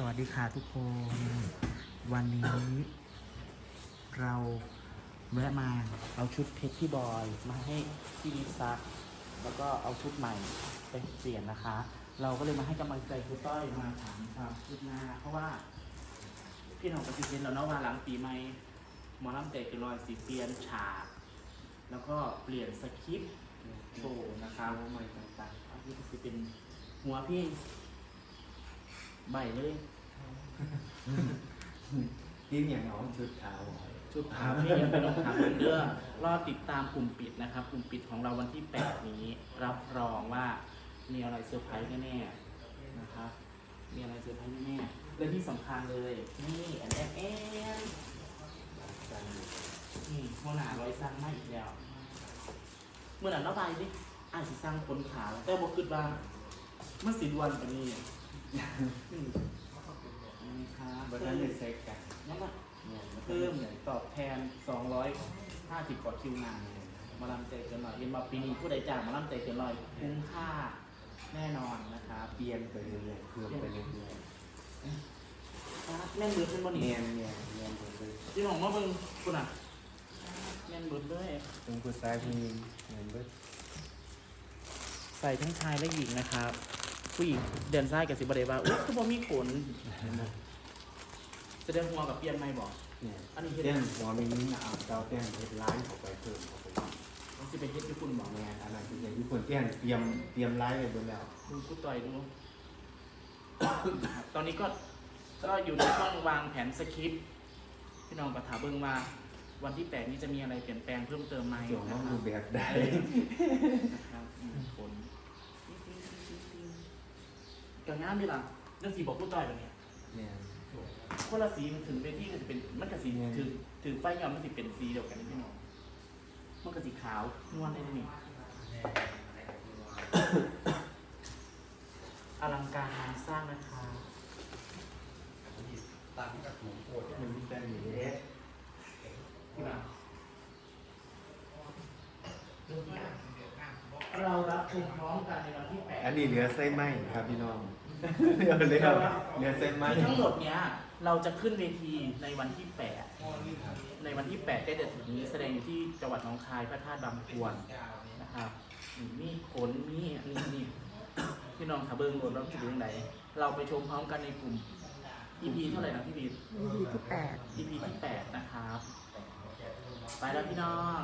สวัสดีค่ะทุกคน วันนี้ เราแวะมาเอาชุดเพชรที่บอย มาให้พี่ลิซัก แล้วก็เอาชุดใหม่ไปเปลี่ยนนะคะ เราก็เลยมาให้กำลังใจครูต้อยมาถามความคืบหน้า เพราะว่า พี่น้องปฏิเสธแล้วเนาะว่าหลังปีใหม่หมอลำเตะกันลอยสีเปลี่ยนฉาก แล้วก็เปลี่ยนสคริปต์โชว์นะครับใหม่ต่างๆอันนี้ก็จะเป็นหัวพี่ ใบเลยยิ่งอย่างน้องชุดขาวชุดขาวพี่ยังเป็นรองขาวเหมือนเดิมรอติดตามกลุ่มปิดนะครับ กลุ่มปิดของเราวันที่ 8 นี้ รับรองว่ามีอะไรเซอร์ไพรส์แน่ๆนะครับมีอะไรเซอร์ไพรส์แน่ๆและที่สำคัญเลย นี่แอนแอนแอนนี่หัวหน้าร้อยสร้างมาอีกแล้วเมื่อนั้นเราไปดิอาจจะสร้างคนขาวแต่บอกคิดว่ามันสิดวนกว่านี้ อืมนะครับบัตรนี้เซ็กกันนั่นแหละเนี่ยมันเพิ่มตอบแทน 250 กว่าคิวงานมาลำเตะเกินหน่อยเห็นมาปีนี้ผู้ใดจ้างมาลำเตะเกินหน่อยคุ้มค่าแน่นอนนะครับเปลี่ยนไปเรื่อยๆเพิ่มไปเรื่อยแม่นเบิดเป็นบนๆนี่เนียนเนียนเนียนหมดเลยที่ของมาเบิ่งคุณอะแม่นเบิดเลยตรงผู้ชายผู้หญิงเหมือนเบิดใส่ทั้งชายและหญิงนะครับ ผู้หญิงเดินซ้ายกับสิบเดว่าอุ้ยคือบ่มีขนแสดงหัวกับเปลี่ยนไม่บอกเนี่ยอันนี้เฮ็ดเต้นหัวมีนิ้เอาเจ้าเต้นเฮ็ดร้ายเข้าไปเพิ่มเข้าไปมันสิเป็นเฮ็ดญี่ปุ่นบอกแมนอะไรที่อย่างญี่ปุ่นเต้นเตรียมเตรียมร้ายไปหมดแล้วดูกูต่อยดู ตอนนี้ก็ก็อยู่ในช่วงวางแผนสคริปต์พี่น้องประถาเบิ่งว่า วันที่แปดนี้จะมีอะไรเปลี่ยนแปลงเพิ่มเติมไหมส่งนะน้องคดูรับแบบใด นะครับอืมผล กับงานดีล่ะเรื่องสีบอกกูต่อยแบบเนี้ยเนี่ยคนละสีมันถึงเวทีก็จะเป็นมันกับสีเนี่ยถึงถึงไฟยอมมันสิเป็นสีเดียวกันนี่พี่น้องมันกับสีขาวนวลได้นี่อลังการงานสร้างนะคะมันมีแต่หนีเอส ที่มาเรารับ ชมพร้อมกันในวันที่แปดอันนี้เหลือเส้นไหมครับพี่น้องเร็วเร็วเหลือเส้นไหมคือทั้งหมดเนี้ยเราจะขึ้นเวทีในวันที่แปดในวันที่แปดก็จะถึงนี้แสดงอยู่ที่จังหวัดหนองคายพระธาตุบางพวนนะครับอืมมีขนมีอันนี้นี่พี่น้องขาเบิงโดนเราจะดูยังไงเราไปชมพร้อมกันในกลุ่ม EP เท่าไหร่นะพี่บี EP ที่แปด EP ที่แปดนะครับ ไปแล้วพี่น้อง